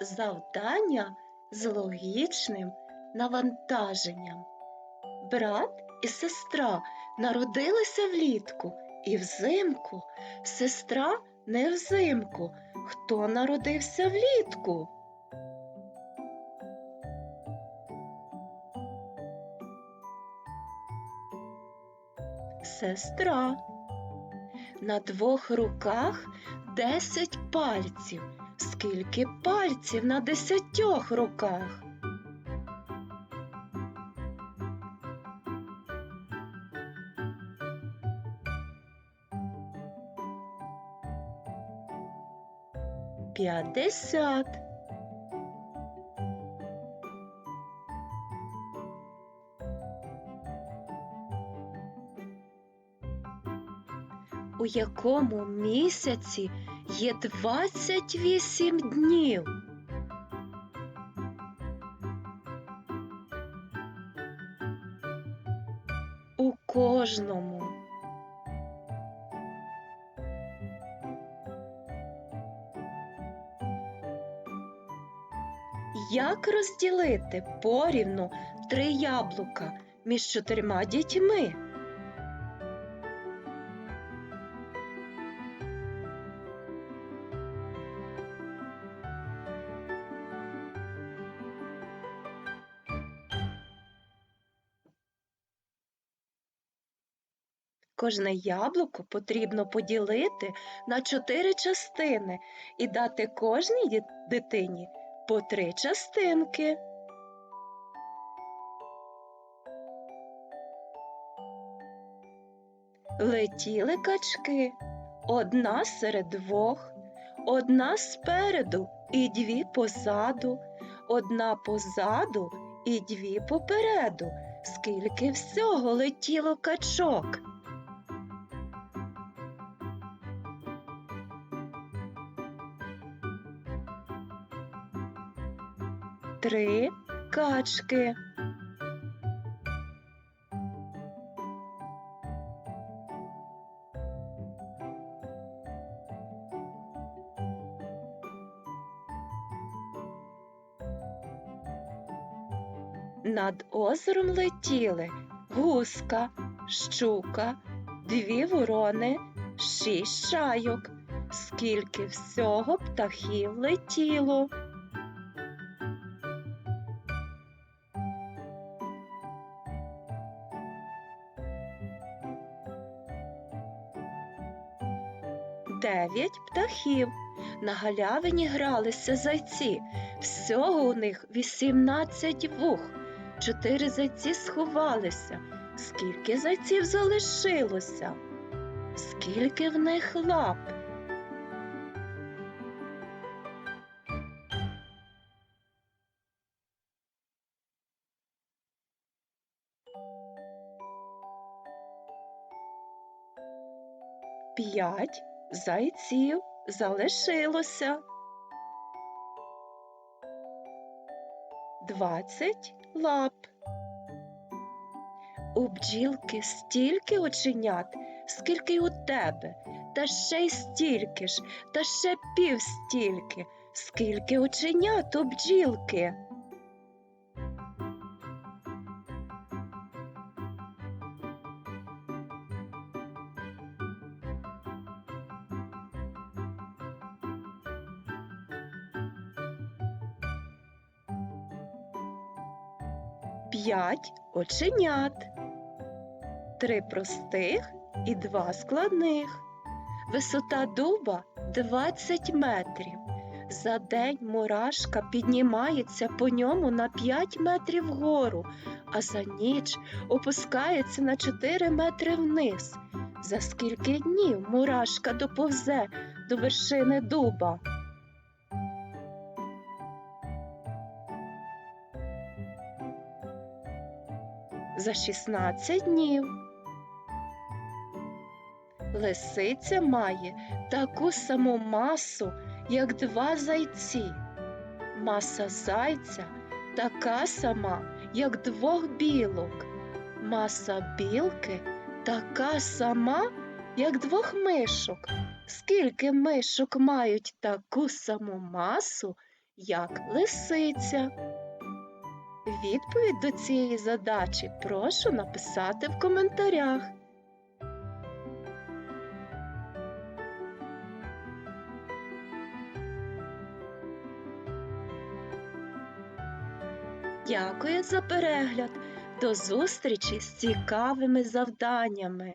Завдання з логічним навантаженням. Брат і сестра народилися влітку і взимку. Сестра не взимку. Хто народився влітку? Сестра. На двох руках десять пальців. Скільки пальців на десятьох руках? П'ятдесят. У якому місяці є 28 днів? У кожному. Як розділити порівну три яблука між чотирма дітьми? Кожне яблуко потрібно поділити на чотири частини і дати кожній дитині по три частинки. Летіли качки, одна серед двох, одна спереду і дві позаду, одна позаду і дві попереду. Скільки всього летіло качок? Три качки. Над озером летіли гуска, щука, дві ворони, шість чайок. Скільки всього птахів летіло? Дев'ять птахів. На галявині гралися зайці. Всього у них вісімнадцять вух. Чотири зайці сховалися. Скільки зайців залишилося? Скільки в них лап? П'ять зайців залишилося. Двадцять лап. У бджілки стільки оченят, скільки й у тебе, та ще й стільки ж, та ще пів стільки, скільки оченят у бджілки. П'ять оченят, три простих і два складних. Висота дуба 20 метрів. За день мурашка піднімається по ньому на 5 метрів вгору, а за ніч опускається на 4 метри вниз. За скільки днів мурашка доповзе до вершини дуба? За 16 днів. Лисиця має таку саму масу, як два зайці. Маса зайця така сама, як двох білок. Маса білки така сама, як двох мишок. Скільки мишок мають таку саму масу, як лисиця? Відповідь до цієї задачі прошу написати в коментарях. Дякую за перегляд. До зустрічі з цікавими завданнями.